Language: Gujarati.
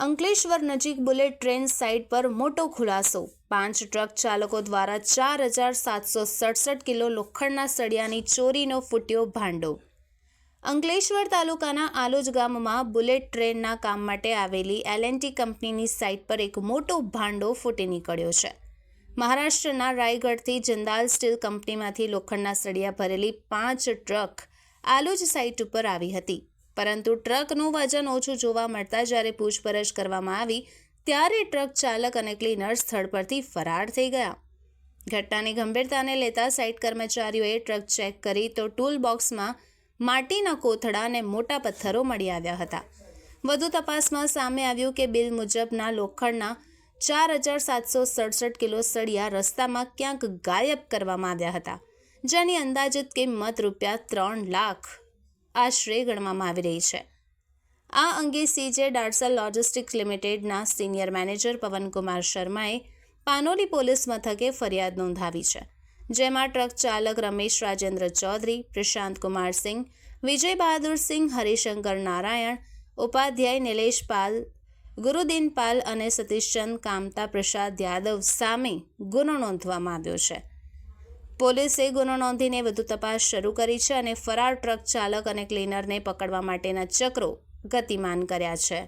અંકલેશ્વર નજીક બુલેટ ટ્રેન સાઇટ પર મોટો ખુલાસો. પાંચ ટ્રક ચાલકો દ્વારા ચાર હજાર સાતસો સડસઠ કિલો લોખંડના સળિયાની ચોરીનો ફૂટ્યો ભાંડો. અંકલેશ્વર તાલુકાના આલોજ ગામમાં બુલેટ ટ્રેનના કામ માટે આવેલી એલએનટી કંપનીની સાઇટ પર એક મોટો ભાંડો ફૂટી નીકળ્યો છે. મહારાષ્ટ્રના રાયગઢથી જિંદાલ સ્ટીલ કંપનીમાંથી લોખંડના સળિયા ભરેલી પાંચ ટ્રક આલોજ સાઇટ ઉપર આવી હતી. પરંતુ ટ્રકનું વજન ઓછું જોવા મળતા જ્યારે પૂછપરછ કરવામાં આવી, ત્યારે ટ્રક ચાલક અને ક્લીનર સ્થળ પરથી ફરાર થઈ ગયા. ઘટનાની ગંભીરતાને લેતા સાઇટ કર્મચારીઓએ ટ્રક ચેક કરી તો ટૂલ બોક્સમાં માટીના કોથળા અને મોટા પથ્થરો મળી આવ્યા હતા. વધુ તપાસમાં સામે આવ્યું કે બિલ મુજબના લોખંડના ચાર હજાર સાતસો સડસઠ કિલો સળિયા રસ્તામાં ક્યાંક ગાયબ કરવામાં આવ્યા હતા, જેની અંદાજિત કિંમત રૂપિયા ત્રણ લાખ આશરે ગણવામાં આવી રહી છે. આ અંગે સીજે ડાર્સલ લોજિસ્ટિક્સ લિમિટેડના સિનિયર મેનેજર પવનકુમાર શર્માએ પાનોલી પોલીસ મથકે ફરિયાદ નોંધાવી છે, જેમાં ટ્રક ચાલક રમેશ રાજેન્દ્ર ચૌધરી, પ્રશાંત કુમાર સિંહ વિજય બહાદુર સિંહ હરિશંકર નારાયણ, ઉપાધ્યાય નિલેશ પાલ, ગુરુદીન પાલ અને સતીશચંદ કામતા પ્રસાદ યાદવ સામે ગુનો નોંધવામાં આવ્યો છે. પોલીસે ગુનો નોંધીને વધુ તપાસ શરૂ કરી છે અને ફરાર ટ્રક ચાલક અને ક્લીનરને પકડવા માટેના ચક્રો ગતિમાન કર્યા છે.